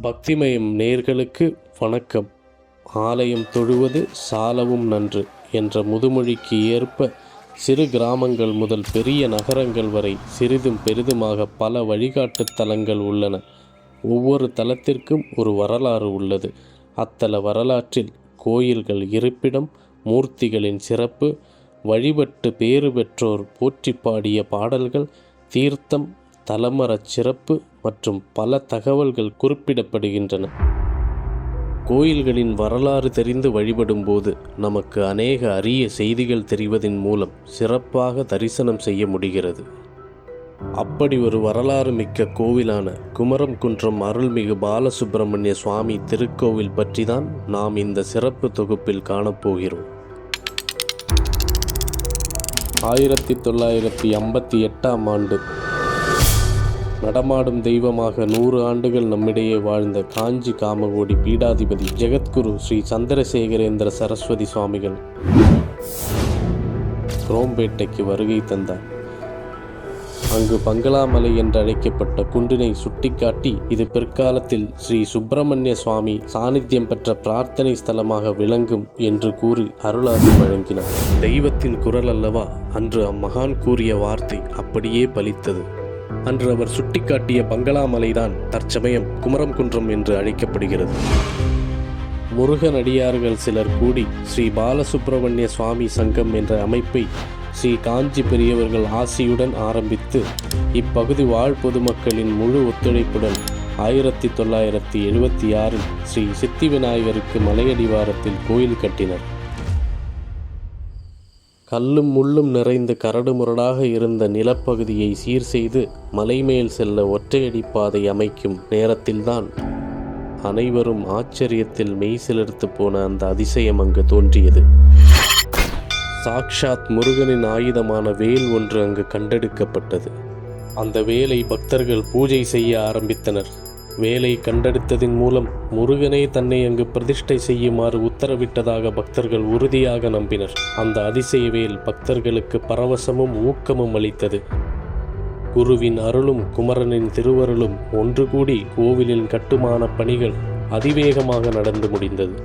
பக்திமயம் நேர்களுக்கு வணக்கம். ஆலயம் தொழுவது சாலவும் நன்று என்ற முதுமொழிக்கு ஏற்ப சிறு கிராமங்கள் முதல் பெரிய நகரங்கள் வரை சிறிதும் பெரிதுமாக பல வழிகாட்டுத் தலங்கள் உள்ளன. ஒவ்வொரு தலத்திற்கும் ஒரு வரலாறு உள்ளது. அத்தல வரலாற்றில் கோயில்கள் இருப்பிடம் மூர்த்திகளின் சிறப்பு வழிபட்டு பேறு பெற்றோர் போற்றி பாடிய பாடல்கள் தீர்த்தம் தலமரச் சிறப்பு மற்றும் பல தகவல்கள் குறிப்பிடப்படுகின்றன. கோயில்களின் வரலாறு தெரிந்து வழிபடும்போது நமக்கு அநேக அரிய செய்திகள் தெரிவதன் மூலம் சிறப்பாக தரிசனம் செய்ய முடிகிறது. அப்படி ஒரு வரலாறு மிக்க கோவிலான குமரம் குன்றம் அருள்மிகு பாலசுப்பிரமணிய சுவாமி திருக்கோவில் பற்றி தான் நாம் இந்த சிறப்பு தொகுப்பில் காணப்போகிறோம். ஆயிரத்தி தொள்ளாயிரத்தி ஐம்பத்தி எட்டாம் ஆண்டு நடமாடும் தெய்வமாக நூறு ஆண்டுகள் நம்மிடையே வாழ்ந்த காஞ்சி காமகோடி பீடாதிபதி ஜெகத்குரு ஸ்ரீ சந்திரசேகரேந்திர சரஸ்வதி சுவாமிகள். குரோம்பேட்டைக்கு வருகை தந்தார். அங்கு பங்களாமலை என்று அழைக்கப்பட்ட குன்றினை சுட்டிக்காட்டி இது பிற்காலத்தில் ஸ்ரீ சுப்பிரமணிய சுவாமி சாநித்தியம் பெற்ற பிரார்த்தனை ஸ்தலமாக விளங்கும் என்று கூறி அருளாசி வழங்கினார். தெய்வத்தின் குரல் அல்லவா? அன்று அம்மகான் கூறிய வார்த்தை அப்படியே பலித்தது. அன்று அவர் சுட்டிக்காட்டிய பங்களா மலைதான் தற்சமயம் குமரம் குன்றம் என்று அழைக்கப்படுகிறது. முருகன் அடியார்கள் சிலர் கூடி ஸ்ரீ பாலசுப்பிரமணிய சுவாமி சங்கம் என்ற அமைப்பை ஸ்ரீ காஞ்சி பெரியவர்கள் ஆசியுடன் ஆரம்பித்து இப்பகுதி வாழ் பொதுமக்களின் முழு ஒத்துழைப்புடன் ஆயிரத்தி தொள்ளாயிரத்தி எழுபத்தி ஆறில் ஸ்ரீ சித்தி விநாயகருக்கு மலையடிவாரத்தில் கோயில் கட்டினர். கல்லும் முள்ளும் நிறைந்து கரடு முரடாக இருந்த நிலப்பகுதியை சீர் செய்து மலைமேல் செல்ல ஒற்றையடி பாதை அமைக்கும் நேரத்தில்தான் அனைவரும் ஆச்சரியத்தில் மெய்சிலிர்த்து போன அந்த அதிசயம் அங்கு தோன்றியது. சாக்ஷாத் முருகனின் ஆயுதமான வேல் ஒன்று அங்கு கண்டெடுக்கப்பட்டது. அந்த வேலை பக்தர்கள் பூஜை செய்ய ஆரம்பித்தனர். வேலை கண்டெடுத்ததின் மூலம் முருகனே தன்னை அங்கு பிரதிஷ்டை செய்யுமாறு உத்தரவிட்டதாக பக்தர்கள் உறுதியாக நம்பினர். அந்த அதிசய வேல் பக்தர்களுக்கு பரவசமும் ஊக்கமும் அளித்தது. குருவின் அருளும் குமரனின் திருவருளும் ஒன்று கூடி கோவிலின் கட்டுமான பணிகள் அதிவேகமாக நடந்து முடிந்தது.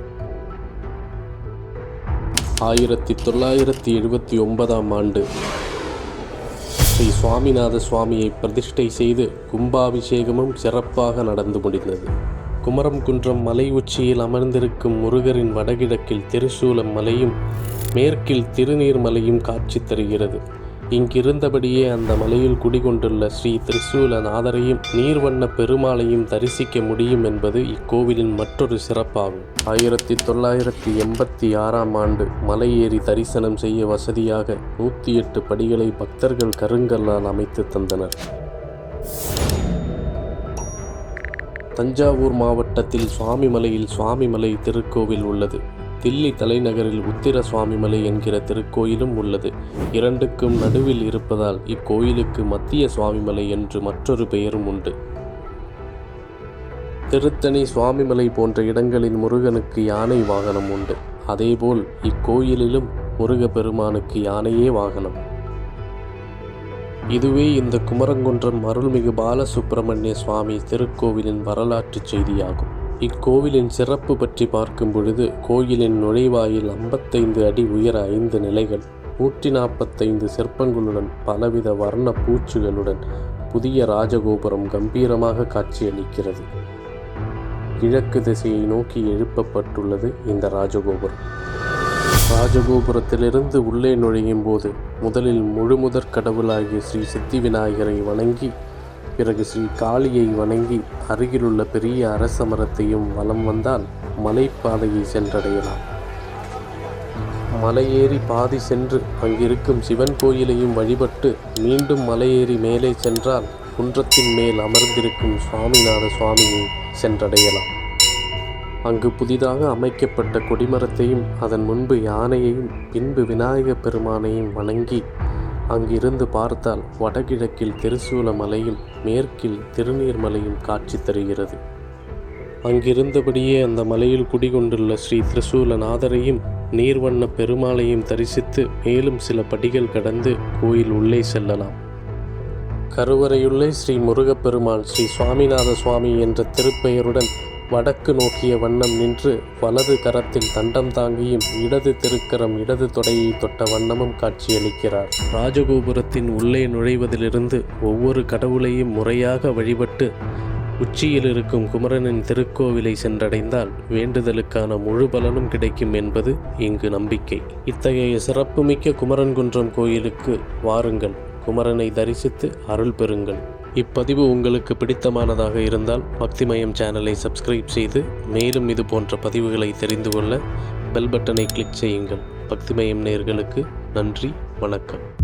ஆயிரத்தி தொள்ளாயிரத்தி எழுபத்தி ஒன்பதாம் ஆண்டு ஸ்ரீ சுவாமிநாத சுவாமியை பிரதிஷ்டை செய்து கும்பாபிஷேகமும் சிறப்பாக நடந்து முடிந்தது. குமரம் குன்றம் மலை உச்சியில் அமர்ந்திருக்கும் முருகரின் வடகிழக்கில் திருசூலம் மலையும் மேற்கில் திருநீர்மலையும் காட்சி தருகிறது. இங்கிருந்தபடியே அந்த மலையில் குடிகொண்டுள்ள ஸ்ரீ திரிசூலநாதரையும் நீர்வண்ண பெருமாளையும் தரிசிக்க முடியும் என்பது இக்கோவிலின் மற்றொரு சிறப்பாகும். ஆயிரத்தி தொள்ளாயிரத்தி எண்பத்தி ஆறாம் ஆண்டு மலையேறி தரிசனம் செய்ய வசதியாக நூற்றி எட்டு படிகளை பக்தர்கள் கருங்கல்லால் அமைத்து தந்தனர். தஞ்சாவூர் மாவட்டத்தில் சுவாமிமலையில் சுவாமிமலை திருக்கோவில் உள்ளது. தில்லி தலைநகரில் உத்திர சுவாமிமலை என்கிற திருக்கோயிலும் உள்ளது. இரண்டுக்கும் நடுவில் இருப்பதால் இக்கோயிலுக்கு மத்திய சுவாமிமலை என்று மற்றொரு பெயரும் உண்டு. திருத்தணி சுவாமிமலை போன்ற இடங்களில் முருகனுக்கு யானை வாகனம் உண்டு. அதேபோல் இக்கோயிலிலும் முருகப்பெருமானுக்கு யானையே வாகனம். இதுவே இந்த குமரங்குன்றம் அருள்மிகு பாலசுப்பிரமணிய சுவாமி திருக்கோவிலின் வரலாற்றுச் செய்தியாகும். இக்கோவிலின் சிறப்பு பற்றி பார்க்கும் பொழுது கோயிலின் நுழைவாயில் ஐம்பத்தைந்து அடி உயர ஐந்து நிலைகள் நூற்றி நாற்பத்தைந்து சிற்பங்களுடன் பலவித வர்ண பூச்சுகளுடன் புதிய ராஜகோபுரம் கம்பீரமாக காட்சியளிக்கிறது. கிழக்கு திசையை நோக்கி எழுப்பப்பட்டுள்ளது இந்த ராஜகோபுரம். ராஜகோபுரத்திலிருந்து உள்ளே நுழையும் போது முதலில் முழுமுதற் கடவுளாகிய ஸ்ரீ சித்தி விநாயகரை வணங்கி பிறகு ஸ்ரீ காளியை வணங்கி அருகிலுள்ள பெரிய அரச மரத்தையும் வலம் வந்தால் மலைப்பாதையை சென்றடையலாம். மலையேறி பாதி சென்று அங்கிருக்கும் சிவன் கோயிலையும் வழிபட்டு மீண்டும் மலையேறி மேலே சென்றால் குன்றத்தின் மேல் அமர்ந்திருக்கும் சுவாமிநாத சுவாமியை சென்றடையலாம். அங்கு புதிதாக அமைக்கப்பட்ட கொடிமரத்தையும் அதன் முன்பு யானையையும் பின்பு விநாயகப் பெருமானையும் வணங்கி அங்கிருந்து பார்த்தால் வடகிழக்கில் திருசூல மலையும் மேற்கில் திருநீர்மலையும் காட்சி தருகிறது. அங்கிருந்தபடியே அந்த மலையில் குடிகொண்டுள்ள ஸ்ரீ திரிசூலநாதரையும் நீர்வண்ண பெருமாளையும் தரிசித்து மேலும் சில படிகள் கடந்து கோயில் உள்ளே செல்லலாம். கருவறையுள்ளே ஸ்ரீ முருகப்பெருமான் ஸ்ரீ சுவாமிநாத சுவாமி என்ற திருப்பெயருடன் வடக்கு நோக்கிய வண்ணம் நின்று வலது கரத்தில் தண்டம் தாங்கியும் இடது திருக்கரம் இடது தொடையை தொட்ட வண்ணமும் காட்சியளிக்கிறார். ராஜகோபுரத்தின் உள்ளே நுழைவதிலிருந்து ஒவ்வொரு கடவுளையும் முறையாக வழிபட்டு உச்சியில் இருக்கும் குமரனின் திருக்கோவிலை சென்றடைந்தால் வேண்டுதலுக்கான முழு பலனும் கிடைக்கும் என்பது இங்கு நம்பிக்கை. இத்தகைய சிறப்புமிக்க குமரன்குன்றம் கோயிலுக்கு வாருங்கள். குமரனை தரிசித்து அருள் பெறுங்கள். இப்பதிவு உங்களுக்கு பிடித்தமானதாக இருந்தால் பக்திமயம் சேனலை சப்ஸ்கிரைப் செய்து மேலும் இது போன்ற பதிவுகளை தெரிந்து கொள்ள பெல் பட்டனை கிளிக் செய்யுங்கள். பக்திமயம் நேர்களுக்கு நன்றி வணக்கம்.